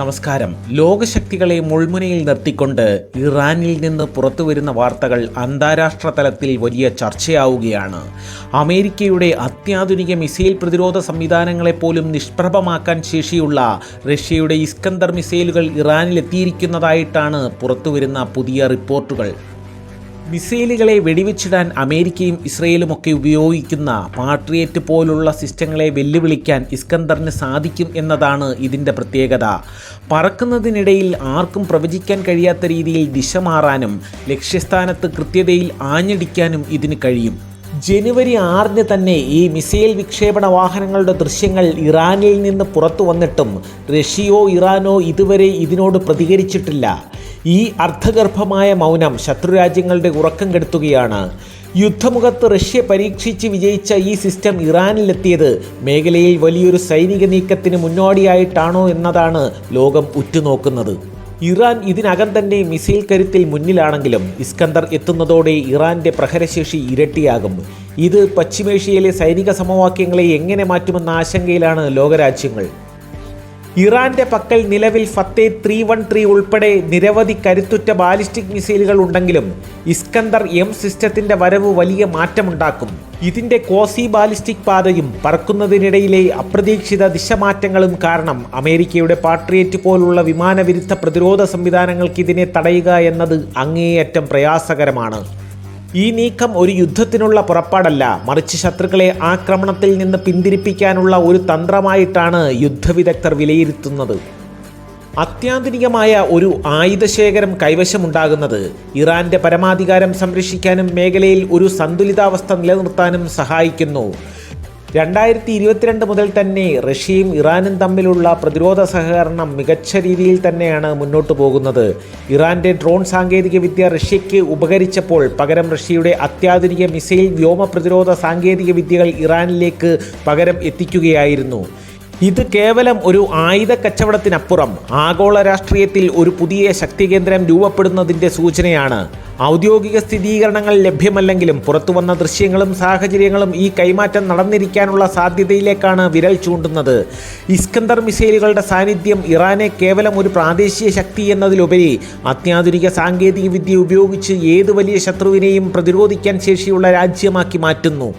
നമസ്കാരം. ലോകശക്തികളെ മുൾമുനയിൽ നിർത്തിക്കൊണ്ട് ഇറാനിൽ നിന്ന് പുറത്തുവരുന്ന വാർത്തകൾ അന്താരാഷ്ട്ര തലത്തിൽ വലിയ ചർച്ചയാവുകയാണ്. അമേരിക്കയുടെ അത്യാധുനിക മിസൈൽ പ്രതിരോധ സംവിധാനങ്ങളെപ്പോലും നിഷ്പ്രഭമാക്കാൻ ശേഷിയുള്ള റഷ്യയുടെ ഇസ്കന്ദർ മിസൈലുകൾ ഇറാനിലെത്തിയിരിക്കുന്നതായിട്ടാണ് പുറത്തുവരുന്ന പുതിയ റിപ്പോർട്ടുകൾ. മിസൈലുകളെ വെടിവെച്ചിടാൻ അമേരിക്കയും ഇസ്രയേലുമൊക്കെ ഉപയോഗിക്കുന്ന പാട്രിയറ്റ് പോലുള്ള സിസ്റ്റങ്ങളെ വെല്ലുവിളിക്കാൻ ഇസ്കന്ദറിന് സാധിക്കും എന്നതാണ് ഇതിന്റെ പ്രത്യേകത. പറക്കുന്നതിനിടയിൽ ആർക്കും പ്രവചിക്കാൻ കഴിയാത്ത രീതിയിൽ ദിശ മാറാനും ലക്ഷ്യസ്ഥാനത്ത് കൃത്യതയിൽ ആഞ്ഞടിക്കാനും ഇതിന് കഴിയും. ജനുവരി ആറിന് തന്നെ ഈ മിസൈൽ വിക്ഷേപണ വാഹനങ്ങളുടെ ദൃശ്യങ്ങൾ ഇറാനിൽ നിന്ന് പുറത്തു വന്നിട്ടും റഷ്യയോ ഇറാനോ ഇതുവരെ ഇതിനോട് പ്രതികരിച്ചിട്ടില്ല. ഈ അർദ്ധഗർഭമായ മൗനം ശത്രുരാജ്യങ്ങളുടെ ഉറക്കം കെടുത്തുകയാണ്. യുദ്ധമുഖത്ത് റഷ്യ പരീക്ഷിച്ച് വിജയിച്ച ഈ സിസ്റ്റം ഇറാനിലെത്തിയത് മേഖലയിൽ വലിയൊരു സൈനിക നീക്കത്തിന് മുന്നോടിയായിട്ടാണോ എന്നതാണ് ലോകം ഉറ്റുനോക്കുന്നത്. ഇറാൻ ഇതിനകം തന്നെ മിസൈൽ കരുത്തിൽ മുന്നിലാണെങ്കിലും ഇസ്കന്ദർ എത്തുന്നതോടെ ഇറാന്റെ പ്രഹരശേഷി ഇരട്ടിയാകും. ഇത് പശ്ചിമേഷ്യയിലെ സൈനിക സമവാക്യങ്ങളെ എങ്ങനെ മാറ്റുമെന്ന ആശങ്കയിലാണ് ലോകരാജ്യങ്ങൾ. ഇറാന്റെ പക്കൽ നിലവിൽ ഫത്തേ ത്രീ വൺ ത്രീ ഉൾപ്പെടെ നിരവധി കരുത്തുറ്റ ബാലിസ്റ്റിക് മിസൈലുകൾ ഉണ്ടെങ്കിലും ഇസ്കന്ദർ എം സിസ്റ്റത്തിന്റെ വരവ് വലിയ മാറ്റമുണ്ടാക്കും. ഇതിന്റെ കോസി ബാലിസ്റ്റിക് പാതയും പറക്കുന്നതിനിടയിലെ അപ്രതീക്ഷിത ദിശമാറ്റങ്ങളും കാരണം അമേരിക്കയുടെ പാട്രിയറ്റ് പോലുള്ള വിമാനവിരുദ്ധ പ്രതിരോധ സംവിധാനങ്ങൾക്ക് ഇതിനെ തടയുക എന്നത് അങ്ങേയറ്റം പ്രയാസകരമാണ്. ഈ നീക്കം ഒരു യുദ്ധത്തിനുള്ള പുറപ്പാടല്ല. മറിച്ച് ശത്രുക്കളെ ആക്രമണത്തിൽ നിന്ന് പിന്തിരിപ്പിക്കാനുള്ള ഒരു തന്ത്രമായിട്ടാണ് യുദ്ധവിദഗ്ധർ വിലയിരുത്തുന്നത്. അത്യാധുനികമായ ഒരു ആയുധശേഖരം കൈവശമുണ്ടാകുന്നത് ഇറാന്റെ പരമാധികാരം സംരക്ഷിക്കാനും മേഖലയിൽ ഒരു സന്തുലിതാവസ്ഥ നിലനിർത്താനും സഹായിക്കുന്നു. രണ്ടായിരത്തി ഇരുപത്തിരണ്ട് മുതൽ തന്നെ റഷ്യയും ഇറാനും തമ്മിലുള്ള പ്രതിരോധ സഹകരണം മികച്ച രീതിയിൽ തന്നെയാണ് മുന്നോട്ട് പോകുന്നത്. ഇറാന്റെ ഡ്രോൺ സാങ്കേതികവിദ്യ റഷ്യയ്ക്ക് ഉപകരിച്ചപ്പോൾ പകരം റഷ്യയുടെ അത്യാധുനിക മിസൈൽ വ്യോമ പ്രതിരോധ സാങ്കേതിക വിദ്യകൾ ഇറാനിലേക്ക് പകരം എത്തിക്കുകയായിരുന്നു. ഇത് കേവലം ഒരു ആയുധ കച്ചവടത്തിനപ്പുറം ആഗോള രാഷ്ട്രീയത്തിൽ ഒരു പുതിയ ശക്തി കേന്ദ്രം രൂപപ്പെടുന്നതിന്റെ സൂചനയാണ്. ഔദ്യോഗിക സ്ഥിരീകരണങ്ങൾ ലഭ്യമല്ലെങ്കിലും പുറത്തുവന്ന ദൃശ്യങ്ങളും സാഹചര്യങ്ങളും ഈ കൈമാറ്റം നടന്നിരിക്കാനുള്ള സാധ്യതയിലേക്കാണ് വിരൽ ചൂണ്ടുന്നത്. ഇസ്കന്ദർ മിസൈലുകളുടെ സാന്നിധ്യം ഇറാനെ കേവലം ഒരു പ്രാദേശിക ശക്തി എന്നതിലുപരി അത്യാധുനിക സാങ്കേതിക വിദ്യ ഉപയോഗിച്ച് ഏത് വലിയ ശത്രുവിനെയും പ്രതിരോധിക്കാൻ ശേഷിയുള്ള രാജ്യമാക്കി മാറ്റുന്നു.